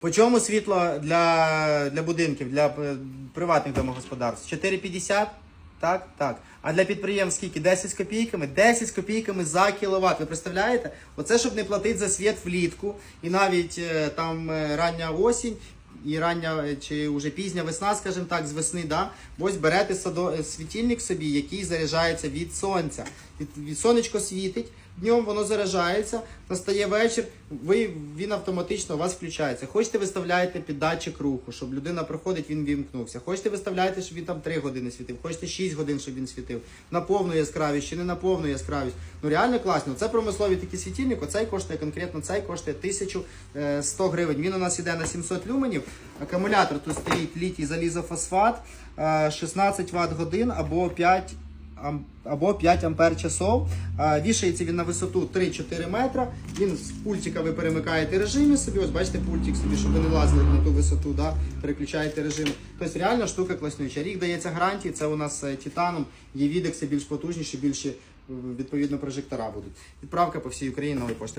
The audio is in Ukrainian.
По чому світло для, для будинків, для приватних домогосподарств? 4,50? Так, так. А для підприємств скільки? 10 з копійками? 10 з копійками за кіловат. Ви представляєте? Оце щоб не платити за світ влітку і навіть е, там е, рання осінь. І рання е, чи вже пізня весна, скажімо так, з весни, да? ось берете садо, світильник собі, який заряджається від сонця. Від, від сонечко світить, днем воно заряджається, настає вечір, ви, він автоматично у вас включається. Хочете виставляєте під датчик руху, щоб людина проходить, він вімкнувся. Хочете виставляєте, щоб він там 3 години світив, хочете 6 годин, щоб він світив. На повну яскравість чи не на повну яскравість. Ну реально класно. Це промисловий такий світильник, оцей коштує конкретно цей коштує 1100 гривень. Він у нас іде на 700 люменів. Акумулятор тут стоїть літій залізофосфат, е, 16 Вт годин або 5 ам- або 5 ампер часов. Вішається він на висоту 3-4 метра. Він з пультика ви перемикаєте режими собі. Ось бачите пультик собі, щоб ви не лазили на ту висоту, да? переключаєте режими. Тобто реально штука класнюча. Рік дається гарантії, це у нас титаном, є відекси більш потужніші, більші відповідно прожектора будуть. Відправка по всій Україні нової пошти.